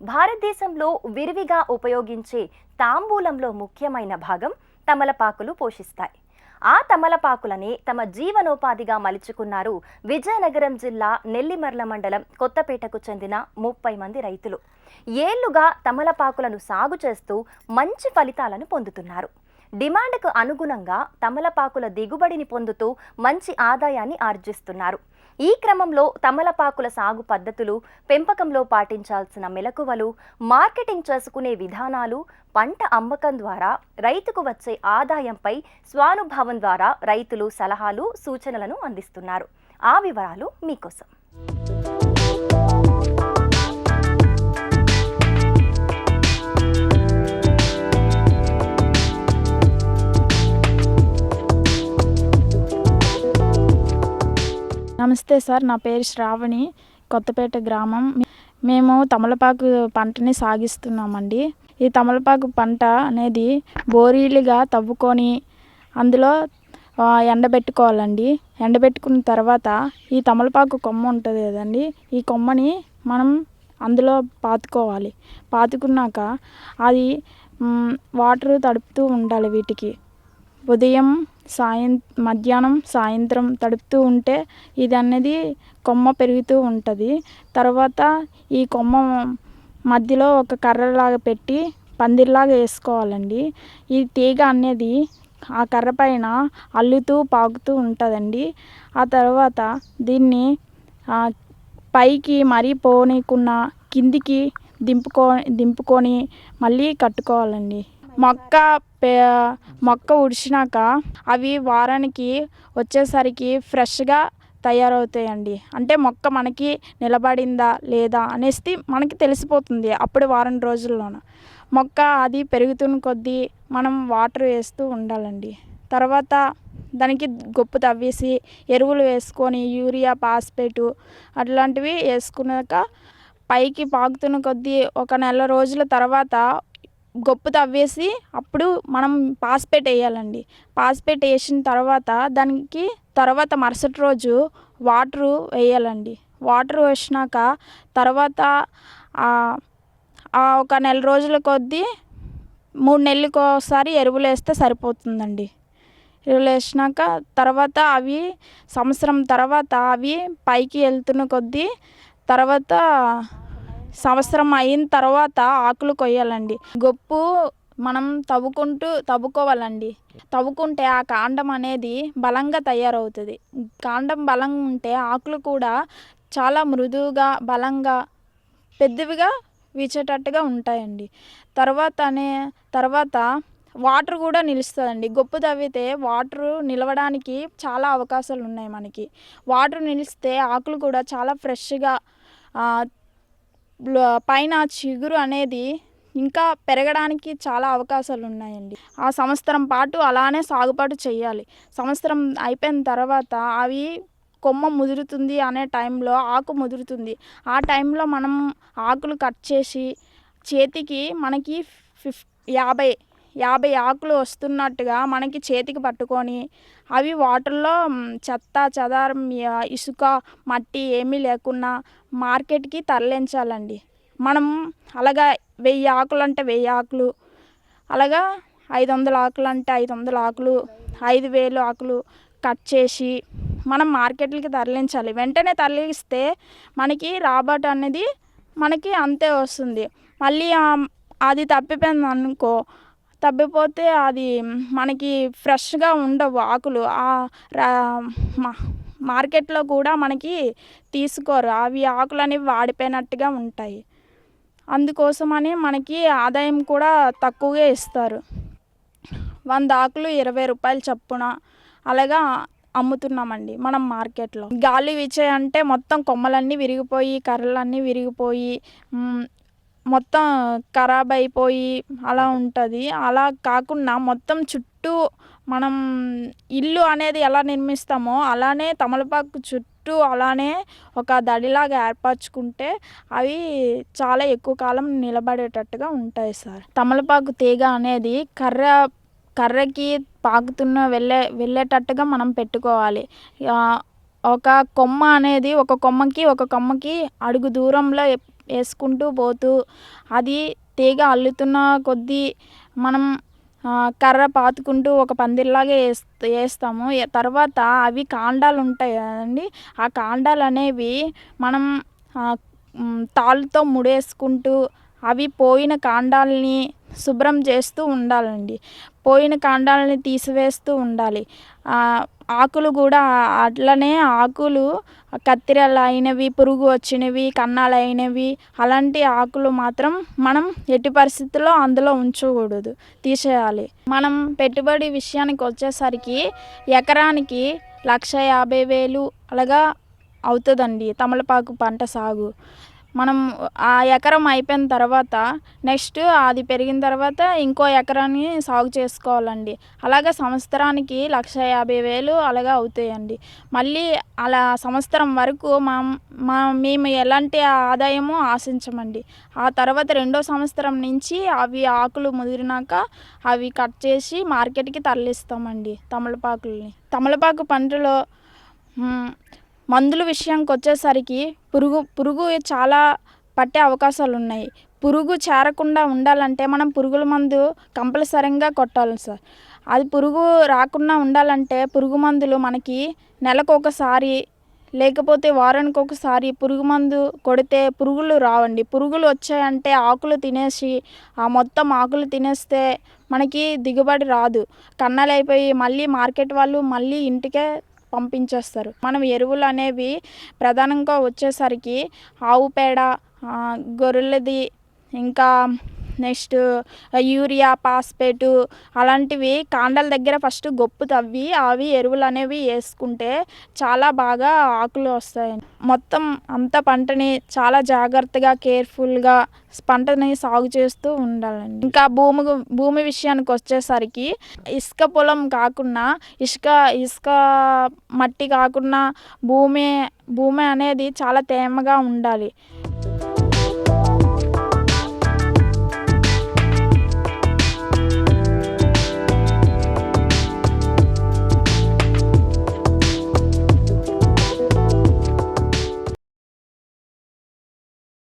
భారతదేశంలో విరివిగా ఉపయోగించే తాంబూలంలో ముఖ్యమైన భాగం తమలపాకులు పోషిస్తాయి. ఆ తమలపాకులనే తమ జీవనోపాధిగా మలుచుకున్నారు విజయనగరం జిల్లా నెల్లిమర్ల మండలం కొత్తపేటకు చెందిన ముప్పై మంది రైతులు. ఏళ్ళుగా తమలపాకులను సాగు చేస్తూ మంచి ఫలితాలను పొందుతున్నారు. డిమాండ్కు అనుగుణంగా తమలపాకుల దిగుబడిని పొందుతూ మంచి ఆదాయాన్ని ఆర్జిస్తున్నారు. ఈ క్రమంలో తమలపాకుల సాగు పద్ధతులు పెంపకంలో పాటించాల్సిన మెలకువలు మార్కెటింగ్ చేసుకునే విధానాలు పంట అమ్మకం ద్వారా రైతుకు వచ్చే ఆదాయంపై స్వానుభావం ద్వారా రైతులు సలహాలు సూచనలను అందిస్తున్నారు. ఆ వివరాలు మీకోసం. నమస్తే సార్ నా పేరు శ్రావణి కొత్తపేట గ్రామం. మేము తమలపాకు పంటని సాగిస్తున్నామండి. ఈ తమలపాకు పంట అనేది బోరీలుగా తవ్వుకొని అందులో ఎండబెట్టుకోవాలండి. ఎండబెట్టుకున్న తర్వాత ఈ తమలపాకు కొమ్మ ఉంటుంది కదండి ఈ కొమ్మని మనం అందులో పాతుకోవాలి. పాతుకున్నాక అది వాటరు వాటర్ తడుపుతూ ఉండాలి వీటికి. ఉదయం సాయం మధ్యాహ్నం సాయంత్రం తడుపుతూ ఉంటే ఇది అనేది కొమ్మ పెరుగుతూ ఉంటుంది. తర్వాత ఈ కొమ్మ మధ్యలో ఒక కర్రలాగా పెట్టి పందిర్లాగా వేసుకోవాలండి. ఈ తీగ అనేది ఆ కర్ర పైన అల్లుతూ పాకుతూ ఉంటుందండి. ఆ తర్వాత దీన్ని పైకి మరీ పోనీకున్న కిందికి దింపుకో దింపుకొని మళ్ళీ కట్టుకోవాలండి. మొక్క మొక్క ఉడిచినాక అవి వారానికి వచ్చేసరికి ఫ్రెష్గా తయారవుతాయండి. అంటే మొక్క మనకి నిలబడిందా లేదా అనేసి మనకి తెలిసిపోతుంది అప్పుడు వారం రోజుల్లోన. మొక్క అది పెరుగుతున్న కొద్దీ మనం వాటర్ వేస్తూ ఉండాలండి. తర్వాత దానికి గొప్పు తవ్వేసి ఎరువులు వేసుకొని యూరియా పాస్పేటు అట్లాంటివి వేసుకున్నాక పైకి పాకుతున్న కొద్దీ ఒక నెల రోజుల తర్వాత గొప్పు తవ్వేసి అప్పుడు మనం పాస్పేట్ వేయాలండి. పాస్పేట్ వేసిన తర్వాత దానికి తర్వాత మరుసటి రోజు వాటరు వేయాలండి. వాటర్ వేసినాక తర్వాత ఆ ఒక నెల రోజుల కొద్దీ మూడు నెలలకు ఒకసారి ఎరువులు వేస్తే సరిపోతుందండి. ఎరువులు వేసినాక తర్వాత అవి సంవత్సరం తర్వాత అవి పైకి వెళ్తున్న కొద్దీ తర్వాత సంవత్సరం అయిన తర్వాత ఆకులు కొయ్యాలండి. గొప్పు మనం తవ్వుకుంటూ తవ్వుకోవాలండి. తవ్వుకుంటే ఆ కాండం అనేది బలంగా తయారవుతుంది. కాండం బలంగా ఉంటే ఆకులు కూడా చాలా మృదువుగా బలంగా పెద్దవిగా వీచేటట్టుగా ఉంటాయండి. తర్వాత అనే తర్వాత వాటర్ కూడా నిలుస్తుందండి. గొప్పు తవ్వితే వాటర్ నిలవడానికి చాలా అవకాశాలు ఉన్నాయి మనకి. వాటర్ నిలిస్తే ఆకులు కూడా చాలా ఫ్రెష్గా పైన చిగురు అనేది ఇంకా పెరగడానికి చాలా అవకాశాలు ఉన్నాయండి ఆ సంవత్సరం పాటు అలానే సాగుపాటు చేయాలి సంవత్సరం అయిపోయిన తర్వాత అవి కొమ్మ ముదురుతుంది అనే టైంలో ఆకు ముదురుతుంది. ఆ టైంలో మనం ఆకులు కట్ చేసి చేతికి మనకి ఫిఫ్ యాభై యాభై ఆకులు వస్తున్నట్టుగా మనకి చేతికి పట్టుకొని అవి వాటర్లో చెత్త చెదారం ఇసుక మట్టి ఏమీ లేకుండా మార్కెట్కి తరలించాలండి. మనం అలాగా వెయ్యి ఆకులు అంటే వెయ్యి ఆకులు అలాగా ఐదు వందల ఆకులు అంటే ఐదు వందల ఆకులు ఐదు వేలు ఆకులు కట్ చేసి మనం మార్కెట్లకి తరలించాలి. వెంటనే తరలిస్తే మనకి రాబట్ అనేది మనకి అంతే వస్తుంది. మళ్ళీ అది తప్పిపోయింది అనుకో తబ్బిపోతే అది మనకి ఫ్రెష్గా ఉండవు ఆకులు. ఆ రా- మా- మార్కెట్లో కూడా మనకి తీసుకోరు. అవి ఆకులు అనేవి వాడిపోయినట్టుగా ఉంటాయి. అందుకోసమని మనకి ఆదాయం కూడా తక్కువగా ఇస్తారు. వంద ఆకులు ఇరవై రూపాయలు చప్పున అలాగా అమ్ముతున్నామండి మనం మార్కెట్లో. గాలి వీచే అంటే మొత్తం కొమ్మలన్నీ విరిగిపోయి కర్రలన్నీ విరిగిపోయి మొత్తం ఖరాబ్ అయిపోయి అలా ఉంటుంది. అలా కాకుండా మొత్తం చుట్టూ మనం ఇల్లు అనేది ఎలా నిర్మిస్తామో అలానే తమలపాకు చుట్టూ అలానే ఒక దడిలాగా ఏర్పరచుకుంటే అవి చాలా ఎక్కువ కాలం నిలబడేటట్టుగా ఉంటాయి సార్. తమలపాకు తీగ అనేది కర్ర కర్రకి పాకుతున్న వెళ్ళే వెళ్ళేటట్టుగా మనం పెట్టుకోవాలి. ఒక కొమ్మ అనేది ఒక కొమ్మకి ఒక కొమ్మకి అడుగు దూరంలో వేసుకుంటూ పోతూ అది తీగ అల్లుతున్న కొద్దీ మనం కర్ర పాతుకుంటూ ఒక పందిరిలాగా వేస్త వేస్తాము. తర్వాత అవి కాండాలు ఉంటాయి కదండి. ఆ కాండాలు అనేవి మనం తాళ్ళతో ముడేసుకుంటూ అవి పోయిన కాండాలని శుభ్రం చేస్తూ ఉండాలండి. పోయిన కాండాలని తీసివేస్తూ ఉండాలి. ఆకులు కూడా అట్లనే ఆకులు కత్తిరలు అయినవి పురుగు వచ్చినవి కన్నాలు అయినవి అలాంటి ఆకులు మాత్రం మనం ఎట్టి పరిస్థితుల్లో అందులో ఉంచకూడదు తీసేయాలి. మనం పెట్టుబడి విషయానికి వచ్చేసరికి ఎకరానికి లక్ష యాభై వేలు అలాగా అవుతుందండి తమలపాకు పంట సాగు. మనం ఆ ఎకరం అయిపోయిన తర్వాత నెక్స్ట్ అది పెరిగిన తర్వాత ఇంకో ఎకరాన్ని సాగు చేసుకోవాలండి. అలాగే సంవత్సరానికి లక్ష యాభై వేలు అలాగా అవుతాయండి. మళ్ళీ అలా సంవత్సరం వరకు మా మా మేము ఎలాంటి ఆదాయము ఆశించమండి. ఆ తర్వాత రెండో సంవత్సరం నుంచి అవి ఆకులు ముదిరినాక అవి కట్ చేసి మార్కెట్కి తరలిస్తామండి తమలపాకుల్ని. తమలపాకు పంటలో మందుల విషయానికి వచ్చేసరికి పురుగు పురుగు చాలా పట్టే అవకాశాలు ఉన్నాయి పురుగు చేరకుండా ఉండాలంటే మనం పురుగుల మందు కంపల్సరీగా కొట్టాలి సార్. అది పురుగు రాకుండా ఉండాలంటే పురుగు మందులు మనకి నెలకు ఒకసారి లేకపోతే వారానికి ఒకసారి పురుగు మందు కొడితే పురుగులు రావండి. పురుగులు వచ్చాయంటే ఆకులు తినేసి ఆ మొత్తం ఆకులు తినేస్తే మనకి దిగుబడి రాదు. కన్నాలు అయిపోయి మళ్ళీ మార్కెట్ వాళ్ళు మళ్ళీ ఇంటికే పంపించేస్తారు. మనం ఎరువులు అనేవి ప్రధానంగా వచ్చేసరికి ఆవు పేడ గొర్రెలది ఇంకా నెక్స్ట్ యూరియా పాస్పేటు అలాంటివి కాండాల దగ్గర ఫస్ట్ గొప్పు తవ్వి అవి ఎరువులు అనేవి వేసుకుంటే చాలా బాగా ఆకులు వస్తాయి మొత్తం అంత పంటని చాలా జాగ్రత్తగా కేర్ఫుల్గా పంటని సాగు చేస్తూ ఉండాలండి. ఇంకా భూమి భూమి విషయానికి వచ్చేసరికి ఇసుక పొలం కాకుండా ఇసుక ఇసుక మట్టి కాకుండా భూమి భూమి అనేది చాలా తేమగా ఉండాలి.